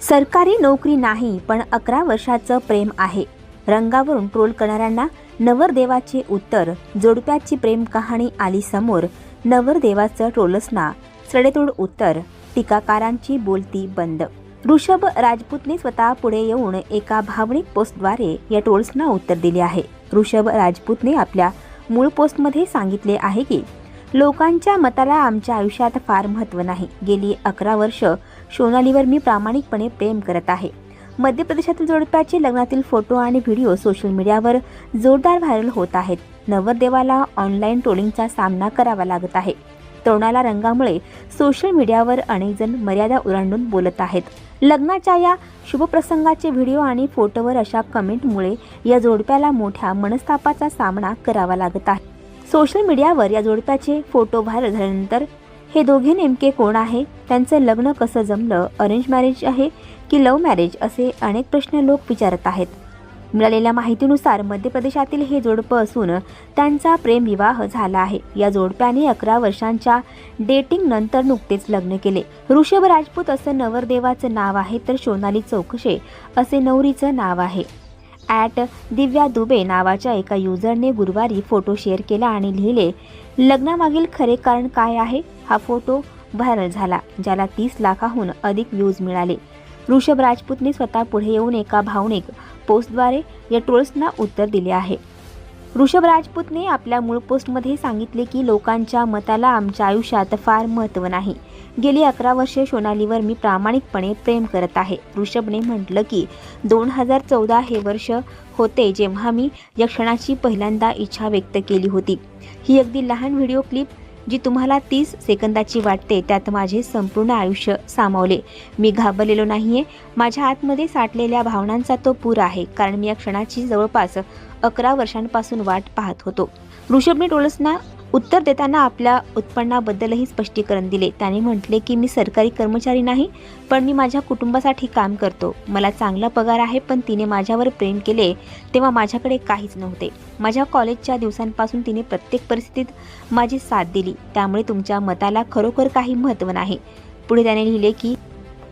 सरकारी नोकरी नाही पण अकरा वर्षाचं प्रेम आहे. रंगावरून ट्रोल करणाऱ्यांना नवरदेवाचे उत्तर जोडप्याची प्रेम कहाणी आली समोर नवरदेवाचं ट्रोलसना सडेतोड उत्तर टीकाकारांची बोलती बंद. ऋषभ राजपूतने स्वतः पुढे येऊन एका भावनिक पोस्टद्वारे या ट्रोल्सना उत्तर दिले आहे. ऋषभ राजपूतने आपल्या मूळ पोस्टमध्ये सांगितले आहे की लोकांच्या मताला आमच्या आयुष्यात फार महत्त्व नाही. गेली अकरा वर्ष सोनालीवर मी प्रामाणिकपणे प्रेम करत आहे. मध्य प्रदेशातील जोडप्याचे लग्नातील फोटो आणि व्हिडिओ सोशल मीडियावर जोरदार व्हायरल होत आहेत. नवरदेवाला ऑनलाईन ट्रोलिंगचा सामना करावा लागत आहे. तरुणाला रंगामुळे सोशल मीडियावर अनेक जण मर्यादा ओलांडून बोलत आहेत. लग्नाच्या या शुभप्रसंगाचे व्हिडिओ आणि फोटोवर अशा कमेंटमुळे या जोडप्याला मोठ्या मनस्तापाचा सामना करावा लागत आहे. सोशल मीडियावर या जोडप्याचे फोटो व्हायरल झाल्यानंतर हे दोघे नेमके कोण आहे? त्यांचं लग्न कसं जमलं? अरेंज मॅरेज आहे की लव्ह मॅरेज? असे अनेक प्रश्न लोक विचारत आहेत. मिळालेल्या माहितीनुसार मध्य प्रदेशातील हे जोडपं असून त्यांचा प्रेमविवाह झाला आहे. या जोडप्याने अकरा वर्षांच्या डेटिंग नंतर नुकतेच लग्न केले. ऋषभ राजपूत असं नवरदेवाचं नाव आहे तर सोनाली चौकशे असे नवरीचं नाव आहे. ॲट दिव्या दुबे नावाच्या एका युजरने गुरुवारी फोटो शेअर केला आणि लिहिले लग्नामागील खरे कारण काय आहे? हा फोटो व्हायरल झाला ज्याला तीस लाखाहून अधिक व्ह्यूज मिळाले. ऋषभ राजपूतने स्वतः पुढे येऊन एका भावनिक पोस्टद्वारे या ट्रोल्सना उत्तर दिले आहे. ऋषभ राजपूतने आपल्या मूळ पोस्टमध्ये सांगितले की लोकांच्या मताला आमच्या आयुष्यात फार महत्त्व नाही. गेली अकरा वर्षे सोनालीवर मी प्रामाणिकपणे प्रेम करत आहे. ऋषभने म्हटलं की दोन हजार चौदा हे वर्ष होते जेव्हा मी या क्षणाची पहिल्यांदा इच्छा व्यक्त केली होती. ही अगदी लहान व्हिडिओ क्लिप जी तुम्हाला तीस सेकंदाची वाटते त्यात माझे संपूर्ण आयुष्य सामावले. मी घाबरलेलो नाहीये. माझ्या आतमध्ये साठलेल्या भावनांचा तो पूर आहे कारण मी या क्षणाची जवळपास अकरा वर्षांपासून वाट पाहत होतो. ऋषभने टोळसना उत्तर देताना आपल्या उत्पन्नाबद्दलही स्पष्टीकरण दिले. त्याने म्हटले की मी सरकारी कर्मचारी नाही पण मी माझ्या कुटुंबासाठी काम करतो. मला चांगला पगार आहे पण तिने माझ्यावर प्रेम केले तेव्हा माझ्याकडे काहीच नव्हते. माझ्या कॉलेजच्या दिवसांपासून तिने प्रत्येक परिस्थितीत माझी साथ दिली. त्यामुळे तुमच्या मताला खरोखर काही महत्त्व नाही. पुढे त्याने लिहिले की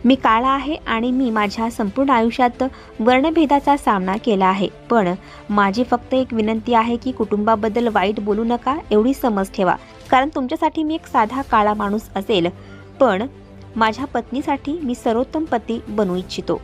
मी काळा आहे आणि मी माझ्या संपूर्ण आयुष्यात वर्णभेदाचा सामना केला आहे. पण माझी फक्त एक विनंती आहे की कुटुंबाबद्दल वाईट बोलू नका एवढी समज ठेवा. कारण तुमच्यासाठी मी एक साधा काळा माणूस असेल. पण माझ्या पत्नीसाठी मी सर्वोत्तम पती बनू इच्छितो.